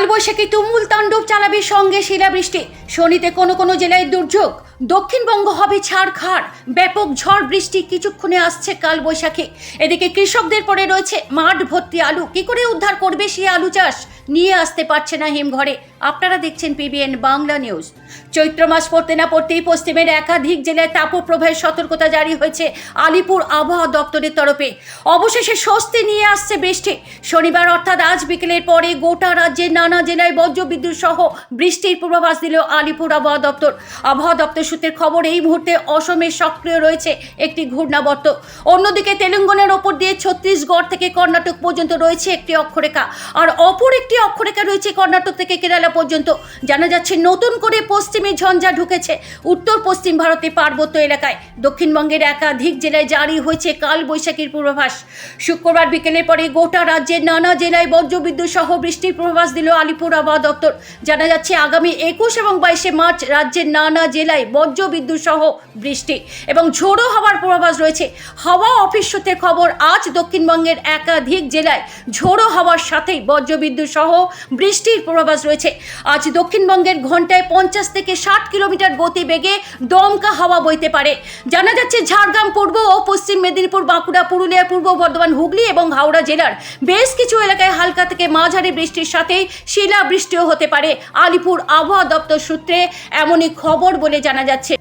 কালবৈশাখী তুমুল তাণ্ডব চালাবে সঙ্গে শিলাবৃষ্টি। শনিতে কোনো কোনো জেলায় দুর্যোগ। দক্ষিণবঙ্গ হবে ছাড়খাড়। ব্যাপক ঝড় বৃষ্টি কিছুক্ষণে আসছে কালবৈশাখী। এদিকে কৃষকদের পরে রয়েছে মাঠ ভর্তি আলু। কি করে উদ্ধার করবে সেই আলু চাষ? নিয়ে আসতে পারছে না হিমঘরে। আপনারা দেখছেন পিবিএন বাংলা নিউজ। চৈত্র মাস পড়তে না পড়তেই পশ্চিমের একাধিক জেলায় তাপপ্রবাহের সতর্কতা জারি হয়েছে আলিপুর আবহাওয়া দপ্তরের তরফে। অবশেষে স্বস্তি নিয়ে আসছে বৃষ্টি। শনিবার অর্থাৎ আজ বিকেলের পরে গোটা রাজ্যের নানা জেলায় বজ্রবিদ্যুৎ সহ বৃষ্টির পূর্বাভাস দিল আলিপুর আবহাওয়া দপ্তর। আবহাওয়া দপ্তর সূত্রের খবর, এই মুহূর্তে অসমে সক্রিয় রয়েছে একটি ঘূর্ণাবর্ত। অন্যদিকে তেলেঙ্গানার ওপর দিয়ে ছত্তিশগড় থেকে কর্ণাটক পর্যন্ত রয়েছে একটি অক্ষরেখা। আর অপর একটি অক্ষরেখা রয়েছে কর্ণাটক থেকে কেরালা পর্যন্ত। জানা যাচ্ছে নতুন করে পশ্চিমে ঝঞ্ঝা ঢুকেছে। উত্তর পশ্চিম ভারতে পার্বত্য এলাকায়। দক্ষিণবঙ্গের একাধিক জেলায় জারি হয়েছে কাল বৈশাখীর পূর্বাভাস। শুক্রবার বিকেলের পরে গোটা রাজ্যের নানা জেলায় বজ্রবিদ্যুৎ সহ বৃষ্টির পূর্বাভাস দিল আলিপুর আবহাওয়া দপ্তর। জানা যাচ্ছে আগামী একুশ এবং বাইশে মার্চ রাজ্যের নানা জেলায় বজ্রবিদ্যুৎ সহ বৃষ্টি এবং ঝোড়ো হওয়ার পূর্বাভাস রয়েছে। হাওয়া অফিস সূত্রে খবর, আজ দক্ষিণবঙ্গের একাধিক জেলায় ঝোড়ো হওয়ার সাথেই বজ্রবিদ্যুৎ সহ বৃষ্টির পূর্বাভাস রয়েছে। আজ দক্ষিণবঙ্গের ঘন্টায় পঞ্চাশ থেকে ষাট কিলোমিটার গতি বেগে দমকা হাওয়া বইতে পারে। জানা যাচ্ছে ঝাড়গ্রাম পূর্ব ও পশ্চিম মেদিনীপুর, বাঁকুড়া, পুরুলিয়া, পূর্ব বর্ধমান, হুগলি এবং হাওড়া জেলার বেশ কিছু এলাকায় হালকা থেকে মাঝারি বৃষ্টির সাথে শিলা বৃষ্টিও হতে পারে। আলিপুর আবহাওয়া দপ্তর সূত্রে এমনই খবর বলে জানা যাচ্ছে।